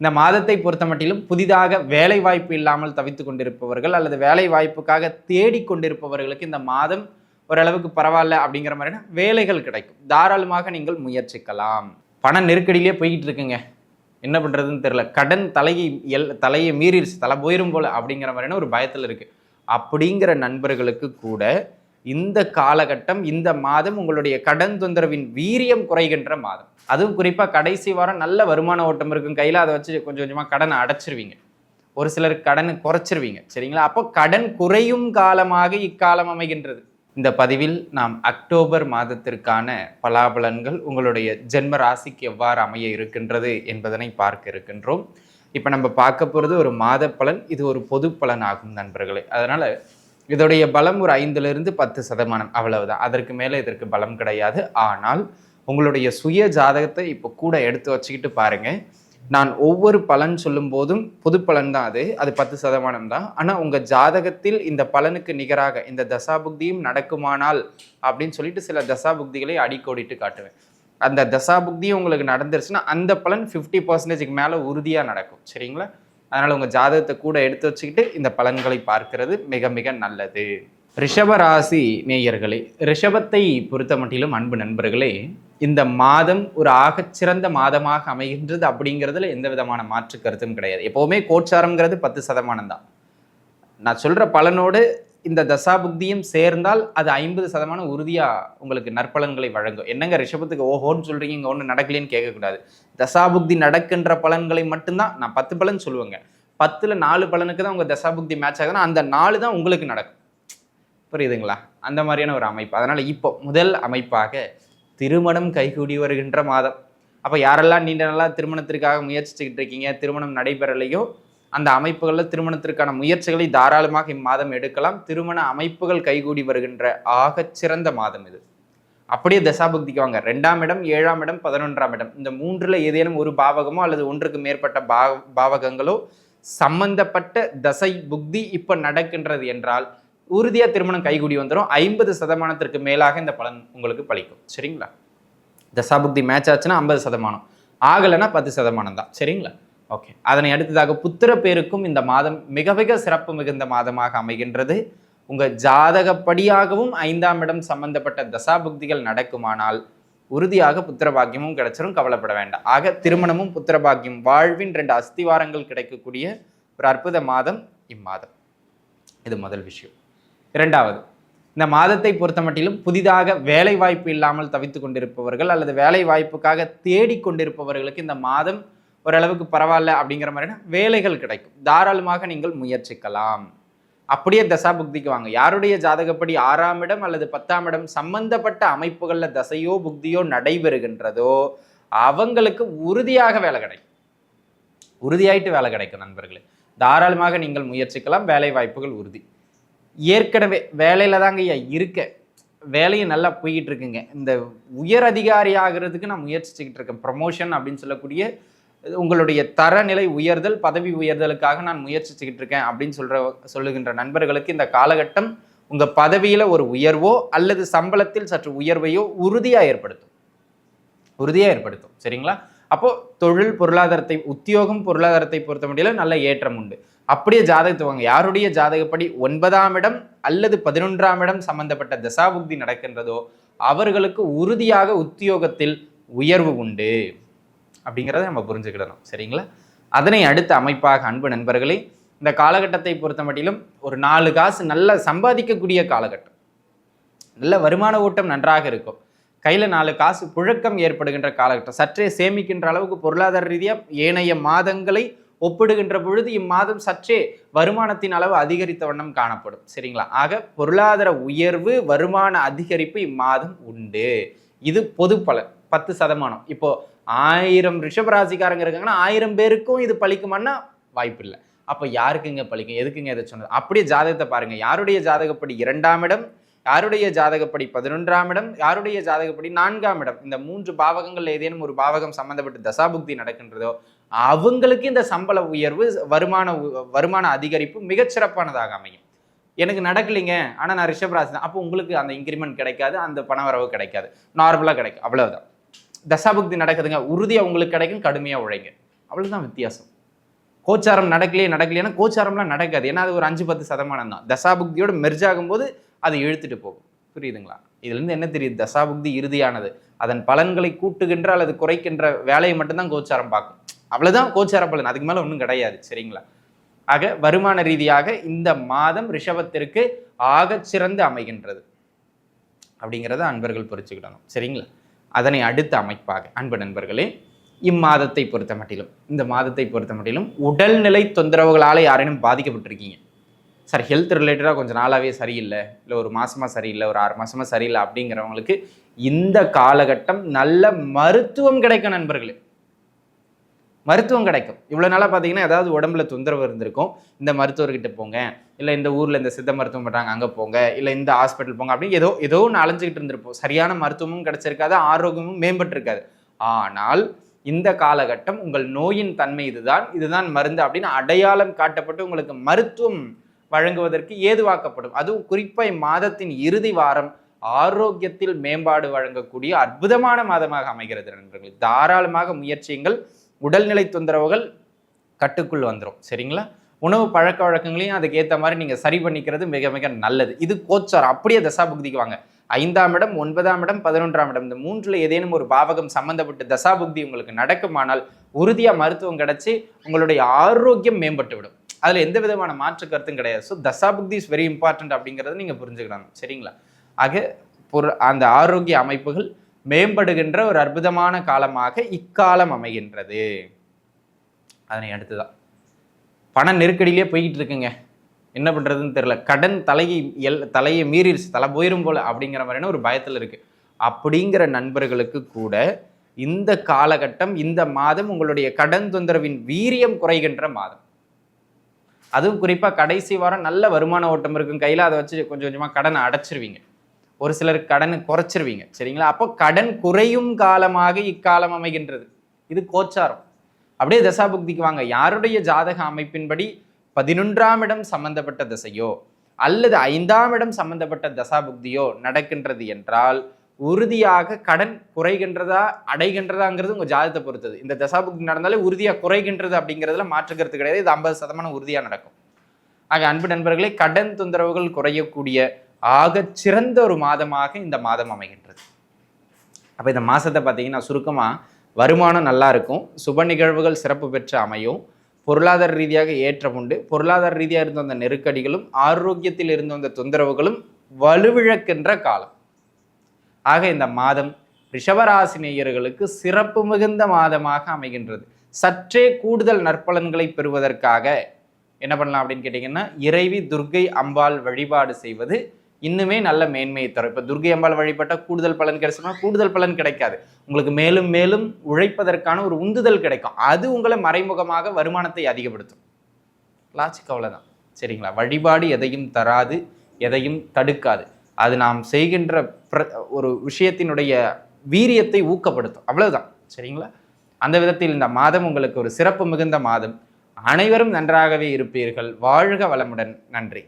இந்த மாதத்தை பொறுத்த மட்டிலும் புதிதாக வேலை வாய்ப்பு இல்லாமல் தவித்து கொண்டிருப்பவர்கள் அல்லது வேலை வாய்ப்புக்காக தேடிக் கொண்டிருப்பவர்களுக்கு இந்த மாதம் ஓரளவுக்கு பரவாயில்ல அப்படிங்கிற மாதிரினா வேலைகள் கிடைக்கும். தாராளமாக நீங்கள் முயற்சிக்கலாம். பண நெருக்கடியிலே போய்கிட்டு இருக்குங்க. என்ன பண்ணுறதுன்னு தெரில கடன் தலையை எல் தலையை மீறிடுச்சு தலை போயிரும் போல அப்படிங்கிற மாதிரியான ஒரு பயத்தில் இருக்குது அப்படிங்கிற நண்பர்களுக்கு கூட இந்த காலகட்டம் இந்த மாதம் உங்களுடைய கடன் தொந்தரவின் வீரியம் குறைகின்ற மாதம். அதுவும் குறிப்பாக கடைசி வாரம் நல்ல வருமான ஓட்டம் இருக்கும். கையில் அதை வச்சு கொஞ்சம் கொஞ்சமாக கடனை அடைச்சிருவீங்க. ஒரு சிலர் கடனை குறைச்சிருவீங்க. சரிங்களா? அப்போ கடன் குறையும் காலமாக இக்காலம் அமைகின்றது. இந்த பதிவில் நாம் அக்டோபர் மாதத்திற்கான பலாபலன்கள் உங்களுடைய ஜென்ம ராசிக்கு எவ்வாறு அமைய இருக்கின்றது என்பதனை பார்க்க இருக்கின்றோம். இப்போ நம்ம பார்க்க போகிறது ஒரு மாத பலன் இது ஒரு பொது பலன் ஆகும் நண்பர்களே. அதனால் இதோடைய பலம் ஒரு ஐந்துலேருந்து பத்து சதமானம் அவ்வளவுதான். அதற்கு மேலே இதற்கு பலம் கிடையாது. ஆனால் உங்களுடைய சுய ஜாதகத்தை இப்போ கூட எடுத்து வச்சுக்கிட்டு பாருங்க. நான் ஒவ்வொரு பலன் சொல்லும் போதும் பொது பலன் தான் அது. அது பத்து சதமானம் தான். ஆனால் உங்கள் ஜாதகத்தில் இந்த பலனுக்கு நிகராக இந்த தசாபுக்தியும் நடக்குமானால் அப்படின்னு சொல்லிட்டு சில தசாபுக்திகளை அடிக்கோடிட்டு காட்டுவேன். அந்த தசாபுக்தியும் உங்களுக்கு நடந்துருச்சுன்னா அந்த பலன் ஃபிஃப்டி பர்சன்டேஜுக்கு மேலே உறுதியாக நடக்கும். சரிங்களா? அதனால் உங்கள் ஜாதகத்தை கூட எடுத்து வச்சுக்கிட்டு இந்த பலன்களை பார்க்கிறது மிக மிக நல்லது. ரிஷபராசி நேயர்களே ரிஷபத்தை பொறுத்த மட்டிலும் அன்பு நண்பர்களே இந்த மாதம் ஒரு ஆகச்சிறந்த மாதமாக அமைகின்றது அப்படிங்கிறதுல எந்த விதமான மாற்று கருத்தும் கிடையாது. எப்போவுமே கோச்சாரம்ங்கிறது பத்து சதமானம் தான். நான் சொல்கிற பலனோடு இந்த தசாபுக்தியும் சேர்ந்தால் அது ஐம்பது சதமானம் உறுதியாக உங்களுக்கு நற்பலன்களை வழங்கும். என்னங்க ரிஷபத்துக்கு ஓஹோன்னு சொல்கிறீங்க இங்கே ஒன்றும் நடக்கலைன்னு கேட்கக்கூடாது. தசாபுக்தி நடக்கின்ற பலன்களை மட்டும்தான் நான் பத்து பலன் சொல்லுவேங்க. பத்தில் நாலு பலனுக்கு தான் உங்கள் தசாபுக்தி மேட்ச் ஆகுதுன்னா அந்த நாலு தான் உங்களுக்கு நடக்கும். புரியுதுங்களா? அந்த மாதிரியான ஒரு அமைப்பு. அதனால் இப்போ முதல் அமைப்பாக திருமணம் கைகூடி வருகின்ற மாதம். அப்போ யாரெல்லாம் நீண்ட நாளாக திருமணத்திற்காக முயற்சிச்சுக்கிட்டு இருக்கீங்க திருமணம் நடைபெறலையோ அந்த அமைப்புகளில் திருமணத்திற்கான முயற்சிகளை தாராளமாக இம்மாதம் எடுக்கலாம். திருமண அமைப்புகள் கைகூடி வருகின்ற ஆகச்சிறந்த மாதம் இது. அப்படியே தசாபக்திக்கு வாங்க. ரெண்டாம் இடம் ஏழாம் இடம் பதினொன்றாம் இடம். இந்த மூன்றில் ஏதேனும் ஒரு பாவகமோ அல்லது ஒன்றுக்கு மேற்பட்ட பாவ பாவகங்களோ சம்பந்தப்பட்ட தசை புக்தி இப்போ நடக்கின்றது என்றால் உறுதியாக திருமணம் கைகூடி வந்துடும் ஐம்பது சதமானத்திற்கு மேலாக இந்த பலன் உங்களுக்கு பழிக்கும் சரிங்களா? தசாபுக்தி மேட்ச் ஆச்சுன்னா ஐம்பது சதமானம். ஆகலைன்னா பத்து சதமானம் தான். சரிங்களா? ஓகே அதனை அடுத்ததாக புத்திர பேருக்கும் இந்த மாதம் மிக மிக சிறப்பு மிகுந்த மாதமாக அமைகின்றது. உங்கள் ஜாதகப்படியாகவும் ஐந்தாம் இடம் சம்பந்தப்பட்ட தசாபுக்திகள் நடக்குமானால் உறுதியாக புத்திர பாக்கியமும் கிடைச்சிரும் கவலைப்பட வேண்டாம். ஆக திருமணமும் புத்திர பாக்கியம் வாழ்வின் ரெண்டு அஸ்திவாரங்கள் கிடைக்கக்கூடிய ஒரு அற்புத மாதம் இம்மாதம். இது முதல் விஷயம். இரண்டாவது இந்த மாதத்தை பொறுத்த மட்டிலும் புதிதாக வேலை வாய்ப்பு இல்லாமல் தவித்து கொண்டிருப்பவர்கள் அல்லது வேலை வாய்ப்புக்காக தேடிக் கொண்டிருப்பவர்களுக்கு இந்த மாதம் ஓரளவுக்கு பரவாயில்ல அப்படிங்கிற மாதிரினா வேலைகள் கிடைக்கும். தாராளமாக நீங்கள் முயற்சிக்கலாம். அப்படியே தசா புக்திக்கு வாங்க. யாருடைய ஜாதகப்படி ஆறாம் இடம் அல்லது பத்தாம் இடம் சம்பந்தப்பட்ட அமைப்புகளில் தசையோ புக்தியோ நடைபெறுகின்றதோ அவங்களுக்கு உறுதியாக வேலை கிடைக்கும். உறுதியாயிட்டு வேலை கிடைக்கும் நண்பர்களே. தாராளமாக நீங்கள் முயற்சிக்கலாம். வேலை வாய்ப்புகள் உறுதி. ஏற்கனவே வேலையில் தாங்க ஐயா இருக்க. வேலையும் நல்லா போய்கிட்டு இருக்குங்க. இந்த உயர் அதிகாரி ஆகிறதுக்கு நான் முயற்சிச்சுக்கிட்டு இருக்கேன். ப்ரமோஷன் அப்படின்னு சொல்லக்கூடிய உங்களுடைய தரநிலை உயர்தல் பதவி உயர்தலுக்காக நான் முயற்சிச்சுக்கிட்டு இருக்கேன் அப்படின்னு சொல்கிற சொல்லுகின்ற நண்பர்களுக்கு இந்த காலகட்டம் உங்கள் பதவியில் ஒரு உயர்வோ அல்லது சம்பளத்தில் சற்று உயர்வையோ உறுதியாக ஏற்படுத்தும். உறுதியாக ஏற்படுத்தும். சரிங்களா? அப்போது தொழில் பொருளாதாரத்தை உத்தியோகம் பொருளாதாரத்தை பொறுத்த முடியல நல்ல ஏற்றம் உண்டு. அப்படியே ஜாதகத்துவாங்க. யாருடைய ஜாதகப்படி ஒன்பதாம் இடம் அல்லது பதினொன்றாம் இடம் சம்பந்தப்பட்ட தசாபுக்தி நடக்கின்றதோ அவர்களுக்கு உறுதியாக உத்தியோகத்தில் உயர்வு உண்டு. அப்படிங்கிறத நம்ம புரிஞ்சுக்கிடணும். சரிங்களா? அதனை அடுத்த அமைப்பாக அன்பு நண்பர்களே இந்த காலகட்டத்தை பொறுத்த மட்டிலும் ஒரு நாலு காசு நல்லா சம்பாதிக்கக்கூடிய காலகட்டம். நல்ல வருமான ஓட்டம் நன்றாக இருக்கும். கையில் நாலு காசு புழக்கம் ஏற்படுகின்ற காலகட்டம். சற்றே சேமிக்கின்ற அளவுக்கு பொருளாதார ரீதியாக ஏனைய மாதங்களை ஒப்பிடுகின்ற பொழுது இம்மாதம் சற்றே வருமானத்தின் அளவு அதிகரித்த வண்ணம் காணப்படும். சரிங்களா? ஆக பொருளாதார உயர்வு வருமான அதிகரிப்பு இம்மாதம் உண்டு. இது பொது பலன். பத்து சதமானம். இப்போ ஆயிரம் ரிஷபராசிக்காரங்க இருக்காங்கன்னா ஆயிரம் பேருக்கும் இது பழிக்குமான்னா வாய்ப்பு இல்லை அப்போ யாருக்குங்க பழிக்கும்? எதுக்குங்க இதை சொன்னது? அப்படியே ஜாதகத்தை பாருங்க. யாருடைய ஜாதகப்படி இரண்டாம் இடம்? யாருடைய ஜாதகப்படி பதினொன்றாம் இடம்? யாருடைய ஜாதகப்படி நான்காம் இடம்? இந்த மூன்று பாவகங்கள் ஏதேனும் ஒரு பாவகம் சம்பந்தப்பட்ட தசாபுக்தி நடக்கின்றதோ அவங்களுக்கு இந்த சம்பள உயர்வு வருமான வருமான அதிகரிப்பு மிகச்சிறப்பானதாக அமையும். எனக்கு நடக்கலைங்க. ஆனால் நான் ரிஷபராசி தான் அப்போ உங்களுக்கு அந்த இன்க்ரிமெண்ட் கிடைக்காது அந்த பணவரவு கிடைக்காது. நார்மலாக கிடைக்கும். அவ்வளவுதான். தசாபக்தி நடக்குதுங்க. உறுதியாக உங்களுக்கு கிடைக்கும் கடுமையாக உழைங்க அவ்வளோதான் வித்தியாசம். கோச்சாரம் நடக்கலையே நடக்கலையேன்னா கோச்சாரம்லாம் நடக்காது. ஏன்னா அது ஒரு அஞ்சு பத்து சதமானம் தான். தசாபுக்தியோட மெர்ஜ் ஆகும்போது அதை இழுத்துட்டு போகும். புரியுதுங்களா? இதுலேருந்து என்ன தெரியுது? தசாபுக்தி இறுதியானது. அதன் பலன்களை கூட்டுகின்ற அல்லது குறைக்கின்ற வேலையை மட்டும்தான் கோச்சாரம் பார்க்கும். அவ்வளோதான் கோச்சார பலன். அதுக்கு மேலே ஒன்றும் கிடையாது. சரிங்களா? ஆக வருமான ரீதியாக இந்த மாதம் ரிஷபத்திற்கு ஆகச் சிறந்து அமைகின்றது. அப்படிங்கிறத அன்பர்கள் புரிச்சுக்கிடணும் சரிங்களா? அதனை அடுத்த அமைப்பாக அன்பு நண்பர்களே இம்மாதத்தை பொறுத்த மட்டிலும் இந்த மாதத்தை பொறுத்த மட்டிலும் உடல்நிலை தொந்தரவுகளால் யாரேனும் பாதிக்கப்பட்டிருக்கீங்க? சார் ஹெல்த் ரிலேட்டடாக கொஞ்சம் நாளாகவே சரியில்லை இல்லை ஒரு மாதமாக சரியில்லை ஒரு ஆறு மாதமாக சரியில்லை அப்படிங்கிறவங்களுக்கு இந்த காலகட்டம் நல்ல மருத்துவம் கிடைக்கும் நண்பர்களே. மருத்துவம் கிடைக்கும். இவ்வளோ நாளாக பார்த்தீங்கன்னா ஏதாவது உடம்புல தொந்தரவு இருந்திருக்கும். இந்த மருத்துவர்கிட்ட போங்க. இல்லை இந்த ஊரில் இந்த சித்த மருத்துவம் பண்ணுறாங்க அங்கே போங்க. இல்லை இந்த ஹாஸ்பிட்டல் போங்க அப்படின்னு ஏதோ ஏதோ ஒன்று அலைஞ்சிக்கிட்டு இருந்திருப்போம். சரியான மருத்துவமும் கிடைச்சிருக்காது ஆரோக்கியமும் மேம்பட்டிருக்காது. ஆனால் இந்த காலகட்டம் உங்கள் நோயின் தன்மை இதுதான். இதுதான் மருந்து அப்படின்னு அடையாளம் காட்டப்பட்டு உங்களுக்கு மருத்துவம் வழங்குவதற்கு ஏதுவாக்கப்படும். அதுவும் குறிப்பாக மாதத்தின் இறுதி வாரம் ஆரோக்கியத்தில் மேம்பாடு வழங்கக்கூடிய அற்புதமான மாதமாக அமைகிறது நண்பர்கள். தாராளமாக முயற்சியுங்கள். உடல்நிலை தொந்தரவுகள் கட்டுக்குள் வந்துடும் சரிங்களா? உணவு பழக்க வழக்கங்களையும் அதுக்கு ஏற்ற மாதிரி நீங்கள் சரி பண்ணிக்கிறது மிக மிக நல்லது. இது கோச்சாரம். அப்படியே தசாபுக்திக்கு வாங்க. ஐந்தாம் இடம் ஒன்பதாம் இடம் பதினொன்றாம் இடம். இந்த மூன்றில் ஏதேனும் ஒரு பாவகம் சம்பந்தப்பட்டு தசாபுக்தி உங்களுக்கு நடக்குமானால் உறுதியாக மருத்துவம் கிடச்சி உங்களுடைய ஆரோக்கியம் மேம்பட்டு விடும் அதில் எந்த விதமான மாற்று கருத்தும் கிடையாது. ஸோ தசாபுக்தி இஸ் வெரி இம்பார்ட்டன்ட் அப்படிங்கிறத நீங்கள் புரிஞ்சுக்கணும் சரிங்களா? ஆக பொரு அந்த ஆரோக்கிய அமைப்புகள் மேம்படுகின்ற ஒரு அற்புதமான காலமாக இக்காலம் அமைகின்றது. அதனை அடுத்துதான். பண நெருக்கடியிலே போய்கிட்டு இருக்குங்க. என்ன பண்ணுறதுன்னு தெரில கடன் தலையை எல் தலையை மீறிடுச்சு தலை போயிரும் போல அப்படிங்கிற மாதிரியான ஒரு பயத்தில் இருக்குது அப்படிங்கிற நண்பர்களுக்கு கூட இந்த காலகட்டம் இந்த மாதம் உங்களுடைய கடன் தொந்தரவின் வீரியம் குறைகின்ற மாதம். அதுவும் குறிப்பாக கடைசி வாரம் நல்ல வருமான ஓட்டம் இருக்கும். கையில் அதை வச்சு கொஞ்சம் கொஞ்சமாக கடனை அடைச்சிருவீங்க. ஒரு சிலர் கடனை குறைச்சிருவீங்க சரிங்களா? அப்போ கடன் குறையும் காலமாக இக்காலம் அமைகின்றது. இது கோச்சாரம். அப்படியே தசாபுக்திக்கு வாங்க. யாருடைய ஜாதக அமைப்பின்படி பதினொன்றாம் இடம் சம்பந்தப்பட்ட திசையோ அல்லது ஐந்தாம் இடம் சம்பந்தப்பட்ட தசாபுக்தியோ நடக்கின்றது என்றால் உறுதியாக கடன் குறைகின்றதா அடைகின்றதாங்கிறது உங்கள் ஜாதகத்தை பொறுத்தது. இந்த தசாபுக்தி நடந்தாலே உறுதியாக குறைகின்றது அப்படிங்கிறதுல மாற்றுக்கிறது கிடையாது. இது ஐம்பது சதமானம் உறுதியாக நடக்கும். ஆக அன்பு நண்பர்களே கடன் தொந்தரவுகள் குறையக்கூடிய ஆக சிறந்த ஒரு மாதமாக இந்த மாதம் அமைகின்றது. அப்போ இந்த மாதத்தை பார்த்தீங்கன்னா சுருக்கமாக வருமானம் நல்லா இருக்கும். சுப நிகழ்வுகள் சிறப்பு பெற்று அமையும். பொருளாதார ரீதியாக ஏற்றம் உண்டு. பொருளாதார ரீதியாக இருந்த அந்த நெருக்கடிகளும் ஆரோக்கியத்தில் இருந்த அந்த தொந்தரவுகளும் வலுவிழக்கின்ற காலம். ஆக இந்த மாதம் ரிஷவராசினியர்களுக்கு சிறப்பு மிகுந்த மாதமாக அமைகின்றது. சற்றே கூடுதல் நற்பலன்களை பெறுவதற்காக என்ன பண்ணலாம் அப்படின்னு கேட்டிங்கன்னா இறைவி துர்கை அம்பாள் வழிபாடு செய்வது இன்னுமே நல்ல மேன்மையை தரும். இப்போ துர்கை அம்பாள் வழிபட்டால் கூடுதல் பலன் கிடைச்சுன்னா கூடுதல் பலன் கிடைக்காது. உங்களுக்கு மேலும் மேலும் உழைப்பதற்கான ஒரு உந்துதல் கிடைக்கும். அது உங்களை மறைமுகமாக வருமானத்தை அதிகப்படுத்தும். லாஜிக் அவ்வளோதான் சரிங்களா? வழிபாடு எதையும் தராது எதையும் தடுக்காது. அது நாம் செய்கின்ற பிர ஒரு விஷயத்தினுடைய வீரியத்தை ஊக்கப்படுத்தும். அவ்வளவுதான். சரிங்களா? அந்த விதத்தில் இந்த மாதம் உங்களுக்கு ஒரு சிறப்பு மிகுந்த மாதம். அனைவரும் நன்றாகவே இருப்பீர்கள். வாழ்க வளமுடன். நன்றி.